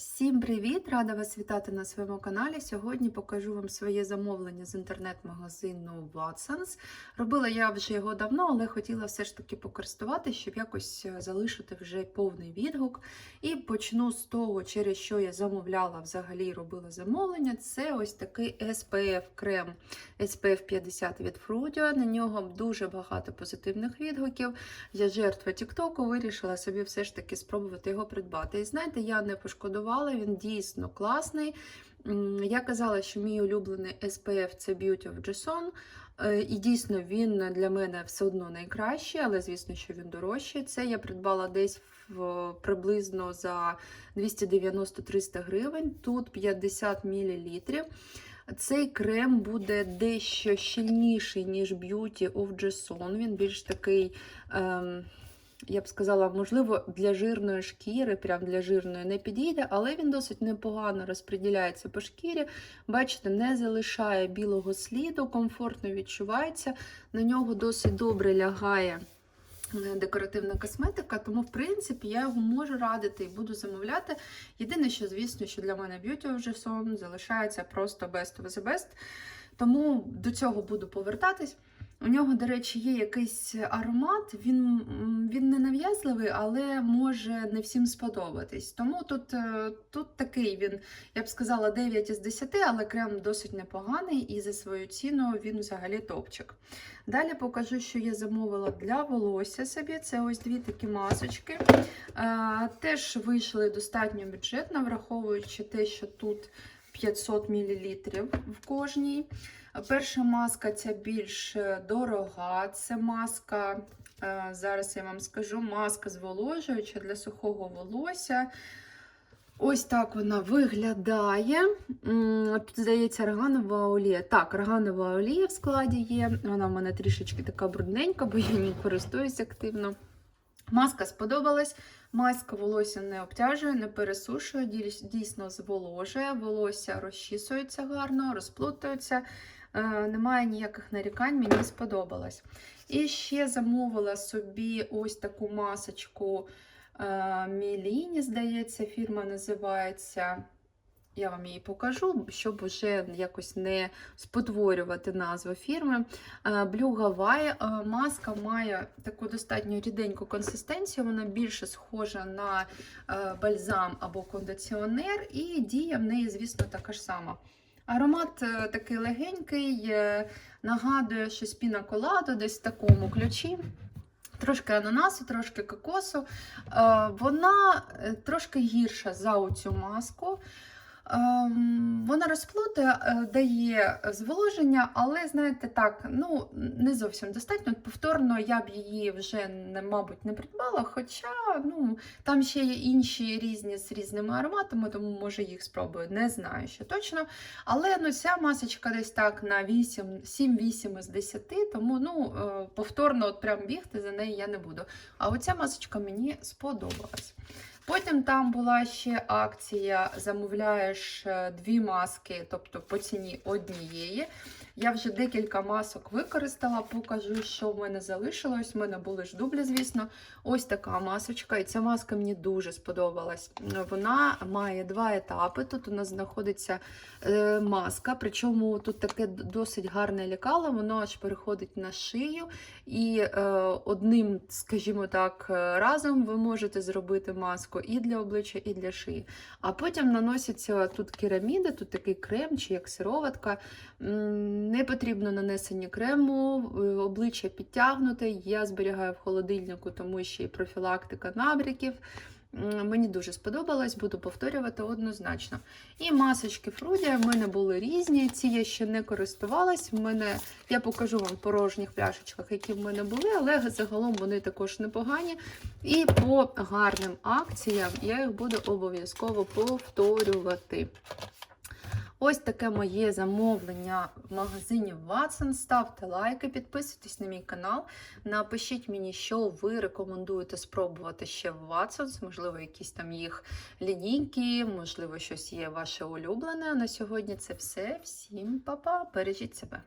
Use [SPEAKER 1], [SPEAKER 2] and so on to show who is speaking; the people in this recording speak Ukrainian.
[SPEAKER 1] Всім привіт! Рада вас вітати на своєму каналі. Сьогодні покажу вам своє замовлення з інтернет-магазину Watsons. Робила я вже його давно, але хотіла все ж таки покористувати, щоб якось е, залишити вже повний відгук. І почну з того, через що я замовляла взагалі робила замовлення. Це ось такий SPF крем SPF 50 від Frudio. На нього дуже багато позитивних відгуків. Я жертва Тіктоку, вирішила собі все ж таки спробувати його придбати. І знаєте, я не пошкодувала, він дійсно класний. Я казала, що мій улюблений SPF це Beauty of Jason. Е, І дійсно він для мене все одно найкращий, але звісно, що він дорожчий. Це я придбала десь в приблизно за 290-300 гривень. Тут 50 мл. Цей крем буде дещо щільніший, ніж Beauty of Jason. Він більш такий. Ем, я б сказала, можливо, для жирної шкіри, прям для жирної не підійде, але він досить непогано розподіляється по шкірі. Бачите, не залишає білого сліду, комфортно відчувається. На нього досить добре лягає е, декоративна косметика, тому, в принципі, я його можу радити і буду замовляти. Єдине, що, звісно, що для мене Beauty of Jason залишається просто best of the best. Тому до цього буду повертатись. У нього, до речі, є якийсь аромат, він, він не нав'язливий, але може не всім сподобатись. Тому тут, е, тут такий він, я б сказала, 9 із 10, але крем досить непоганий і за свою ціну він взагалі топчик. Далі покажу, що я замовила для волосся собі. Це ось дві такі масочки. Е, Теж вийшли достатньо бюджетно, враховуючи те, що тут 500 мл в кожній. Перша маска ця більш е, дорога. Це маска, е, зараз я вам скажу, маска зволожуюча для сухого волосся. Ось так вона виглядає. Тут, здається, органова олія. Так, органова олія в складі є. Вона в мене трішечки така брудненька, бо я не користуюсь активно. Маска сподобалась. Маска волосся не обтяжує, не пересушує, дійсно зволожує, волосся розчісується гарно, розплутується. Е, Немає ніяких нарікань, мені сподобалось. І ще замовила собі ось таку масочку е, Міліні, здається, фірма називається. Я вам її покажу, щоб вже якось не спотворювати назву фірми. Е, Blue Hawaii. Е, Маска має таку достатньо ріденьку консистенцію, вона більше схожа на е, бальзам або кондиціонер, і дія в неї, звісно, така ж сама. Аромат е, такий легенький, е, нагадує щось піна коладу, десь в такому ключі. Трошки ананасу, трошки кокосу. Е, Вона е, трошки гірша за оцю маску. Ем, Вона розплутує, е, дає зволоження, але, знаєте, так, ну, не зовсім достатньо. Повторно я б її вже, мабуть, не придбала, хоча ну, там ще є інші різні з різними ароматами, тому може їх спробую. Не знаю ще точно. Але ну, ця масочка десь так на 8, 7-8 із 10, тому ну, е, повторно от прям бігти за нею я не буду. А оця масочка мені сподобалась. Потім там була ще акція: замовляєш е, дві маски, тобто по ціні однієї. Я вже декілька масок використала, покажу, що в мене залишилось. У мене були ж дублі, звісно. Ось така масочка. І ця маска мені дуже сподобалась. Вона має два етапи. Тут у нас знаходиться е, маска, причому тут таке досить гарне лікало, воно аж переходить на шию. І е, одним, скажімо так, е, разом ви можете зробити маску і для обличчя, і для шиї. А потім наносяться тут кераміди, тут такий крем чи як сироватка. Не потрібно нанесення крему, е, обличчя підтягнуте. Я зберігаю в холодильнику, тому ще й профілактика набряків. Мені дуже сподобалось, буду повторювати однозначно. І масочки Фрудія в мене були різні. Ці я ще не користувалась. В мене я покажу вам порожніх пляшечках, які в мене були, але загалом вони також непогані. І по гарним акціям я їх буду обов'язково повторювати. Ось таке моє замовлення в магазині Watson. Ставте лайки, підписуйтесь на мій канал. Напишіть мені, що ви рекомендуєте спробувати ще в Watsons, можливо, якісь там їх лінійки, можливо, щось є ваше улюблене. На сьогодні це все. Всім па-па, бережіть себе.